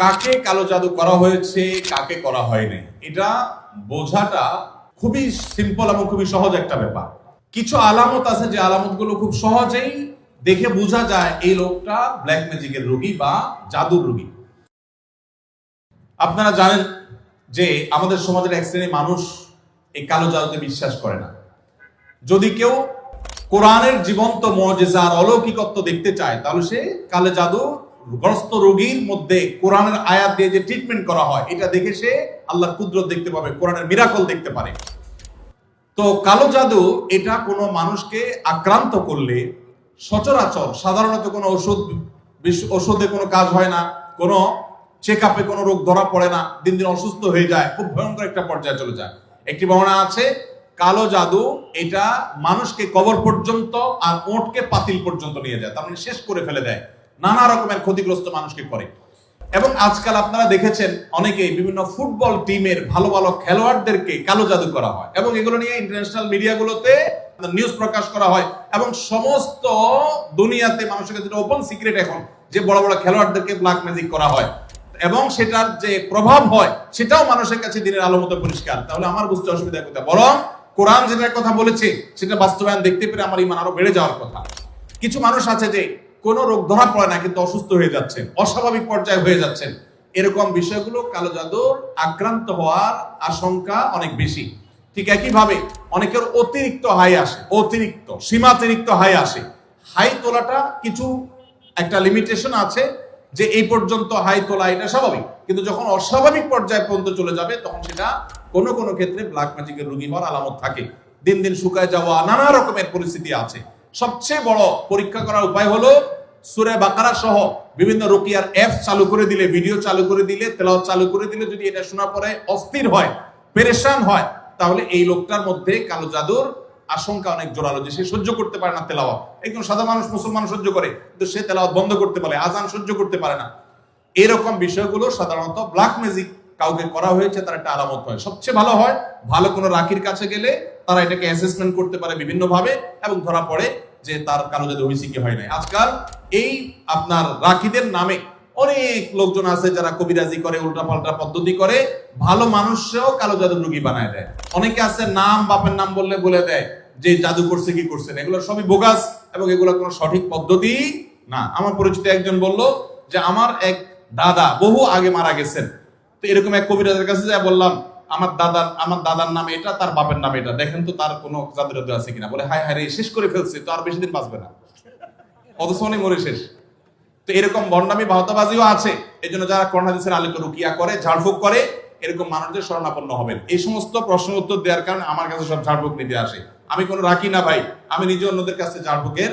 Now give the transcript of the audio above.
কাকে কালো জাদু করা হয়েছে, কাকে করা হয়নি। এটা বোঝাটা খুবই সিম্পল এবং খুবই সহজ একটা ব্যাপার। কিছু আলামত আছে যে আলামতগুলো খুব সহজেই দেখে বোঝা যায় এই লোকটা ব্ল্যাক ম্যাজিকের রোগী বা জাদুর রোগী। আপনারা জানেন যে আমাদের সমাজের এক শ্রেণির মানুষ এই কালো জাদুতে বিশ্বাস করে না। যদি কেউ কোরআনের জীবন্ত মজেজার অলৌকিকত্ব দেখতে চায়, তাহলে সে কালো জাদু গ্রস্ত রোগীর মধ্যে কোরআনের আয়াত দিয়ে যে ট্রিটমেন্ট করা হয়, এটা দেখে সে আল্লাহর কুদরত দেখতে পাবে, কোরআনের মিরাকল দেখতে পারে। তো কালো জাদু, এটা কোনো মানুষকে আক্রান্ত করলে সচরাচর সাধারণত কোনো ওষুধ ওষুধে কোনো কাজ হয় না, কোনো চেক আপে কোনো রোগ ধরা পড়ে না, দিন দিন অসুস্থ হয়ে যায়, খুব ভয়ঙ্কর একটা পর্যায়ে চলে যায়। একটি বর্ণনা আছে, কালো জাদু, এটা মানুষকে কবর পর্যন্ত আর ওঁটকে পাতিল পর্যন্ত নিয়ে যায়, তার মানে শেষ করে ফেলে দেয়। নানা রকমের ক্ষতিগ্রস্ত মানুষকে করে। এবং আজকাল আপনারা দেখেছেন অনেকেই বিভিন্ন ফুটবল টিমের ভালো ভালো খেলোয়াড়দেরকে কালো জাদু করা হয় এবং এগুলো নিয়ে ইন্টারন্যাশনাল মিডিয়াগুলোতে নিউজ প্রকাশ করা হয় এবং সমস্ত দুনিয়াতে মানুষের কাছে ওপেন সিক্রেট এখন যে বড় বড় খেলোয়াড়দেরকে ব্ল্যাক ম্যাজিক করা হয়। এবং সেটার যে প্রভাব হয়, সেটাও মানুষের কাছে দিনের আলো মতো পরিষ্কার। তাহলে আমার বুঝতে অসুবিধা কোথায়? বরং কোরআন যেটার কথা বলেছে, সেটা বাস্তবায়ন দেখতে পেরে আমার ইমান আরও বেড়ে যাওয়ার কথা। কিছু মানুষ আছে যে কোনো রোগ ধরা পড়ে না, কিন্তু অসুস্থ হয়ে যাচ্ছেন, অস্বাভাবিক পর্যায়ে হয়ে যাচ্ছেন। এরকম বিষয়গুলো কালো জাদুর আক্রান্ত হওয়ার আশঙ্কা অনেক বেশি। ঠিক একইভাবে অনেকের অতিরিক্ত হাই আসে, অতিরিক্ত, সীমাতিরিক্ত হাই আসে। হাই তোলাটা কিছু একটা লিমিটেশন আছে যে এই পর্যন্ত হাই তোলা এটা স্বাভাবিক। কিন্তু যখন অস্বাভাবিক পর্যায়ে পর্যন্ত চলে যাবে, তখন সেটা কোনো কোনো ক্ষেত্রে ব্ল্যাক ম্যাজিকের রোগী হওয়ার আলামত থাকে। দিন দিন শুকায় যাওয়া, নানা রকমের পরিস্থিতি আছে। সবচেয়ে বড় পরীক্ষা করার উপায় হলো সুরে বাকারা সহ বিভিন্ন রুকিয়ার অ্যাপ চালু করে দিলে, ভিডিও চালু করে দিলে, তেলাওয়াত চালু করে দিলে যদি এটা শোনার পরে অস্থির হয়, পেরেশান হয়, তাহলে এই লোকটার মধ্যে কালো জাদুর আশঙ্কা অনেক জোরালো যে সে সহ্য করতে পারে না তেলাওয়াত। একজন সাদা মানুষ, মুসলমান সহ্য করে, কিন্তু সে তেলাওয়াত বন্ধ করতে পারে, আজান সহ্য করতে পারে না। এরকম বিষয়গুলো সাধারণত ব্ল্যাক ম্যাজিক কাউকে করা হয়েছে, তার একটা আলামত হয়। সবচেয়ে ভালো হয়, ভালো কোনো রাখির কাছে গেলে তারা এটাকে অ্যাসেসমেন্ট করতে পারে বিভিন্ন ভাবে এবং ধরা পড়ে যে তার কালো জাদু হয়েছে কি হয় নাই। আজকাল এই আপনার রাখিদের নামে অনেক লোকজন আছে যারা কবিরাজি করে, উল্টাপাল্টা পদ্ধতি করে, ভালো মানুষও কালো জাদু রুগী বানায় দেয়। অনেকে আছে নাম, বাপের নাম বললে বলে দেয় যে জাদু করছে, কি করছে না। এগুলো সবই বোগাস এবং এগুলো কোনো সঠিক পদ্ধতি না। আমার পরিচিত একজন বলল যে, আমার এক দাদা বহু আগে মারা গেছেন। তো এরকম এক কবিরাজের কাছে যাই বললাম আমার দাদার আমার দাদার নামে এটা, তার বাপের নামে এটা। দেখেন তো তার কোনো জাদু জাদু আছে কিনা। বলে, হায় হায় শেষ করে ফেলছে, তো আর বেশি দিন বাঁচবে না। অথচ উনি মরে শেষ। তো এরকম বন্ডামি ভাওতাবাজিও আছে। এই জন্য যারা করোনা হাদিসের আলোকে রুকিয়া করে, ঝাড়ফুঁক করে, এরকম মানুষদের শরণাপন্ন হবেন। এই সমস্ত প্রশ্ন উত্তর দেওয়ার কারণে আমার কাছে সব ঝাড়ফুঁক নিতে আসে। আমি কোনো রাখি না ভাই। আমি নিজে অন্যদের কাছে ঝাড়ফুঁকের